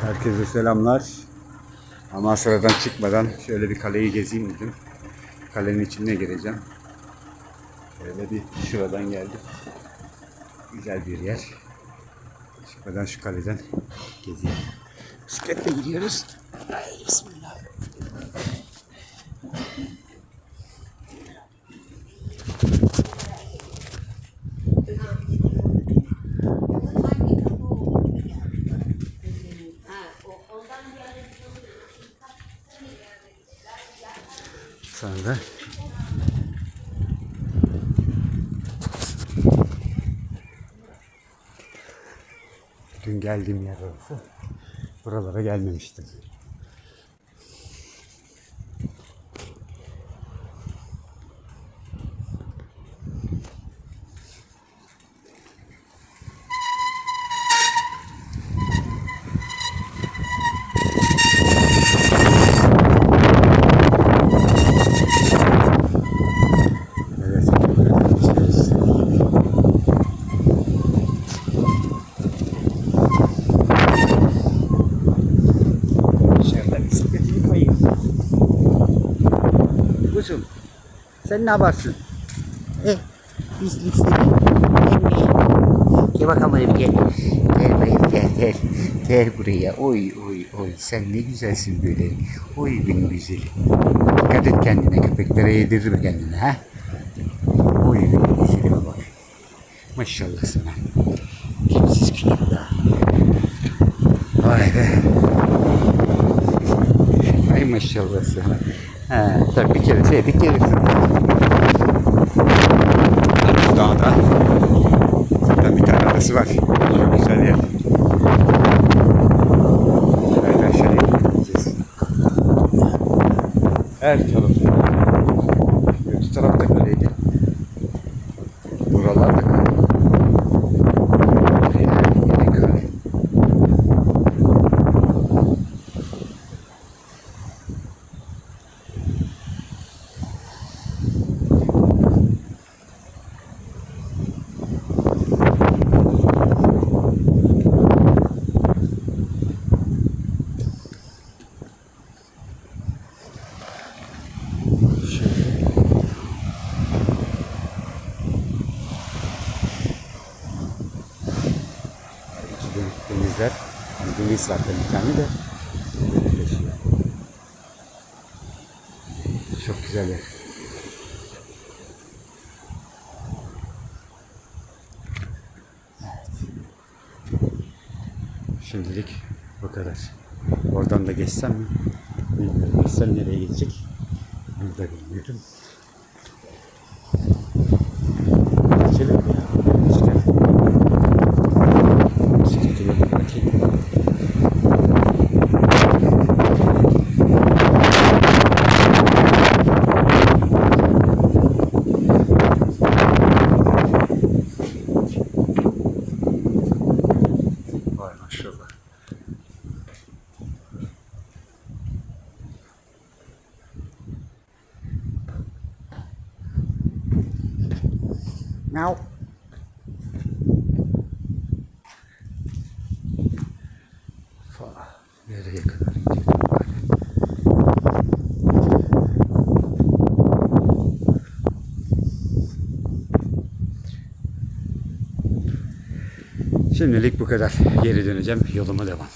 Herkese selamlar. Amasra'dan çıkmadan şöyle bir kaleyi gezeyim dedim. Kalenin içine gireceğim. Şöyle bir şuradan geldim. Güzel bir yer. Çıkmadan şu kaleden gezeyim. Bisikletle gidiyoruz. Bismillah. Sonra Dün geldiğim yer orası. Buralara gelmemiştim. Sen ne yaparsın? Eh, pislik seni. Gel bakalım buraya gel. Gel buraya gel gel. Gel buraya. Oy oy oy. Sen ne güzelsin böyle. Oy benim güzelim. Dikkat et kendine. Köpeklere yedirme kendine ha. Oy benim güzelime bak. Maşallah sana. Kimsiz küçük daha. Vay be. Ay maşallah sana. Ha, tabii bir kere şey, bir kere Dağda. Zaten bir tane adası var. Çok güzel yer. Her tarafı. Denizler. Yani deniz zaten bir tane de. Çok güzel yer. Şimdilik bu kadar. Oradan da geçsem mi? Bilmiyorum. Geçsem nereye gidecek? Bunu da bilmiyorum. Geçelim mi ya? Geçelim. Bisikleti de bir bırakayım. Vay maşallah. Fa- Nereye kadar? Şimdilik bu kadar. Geri döneceğim. Yoluma devam.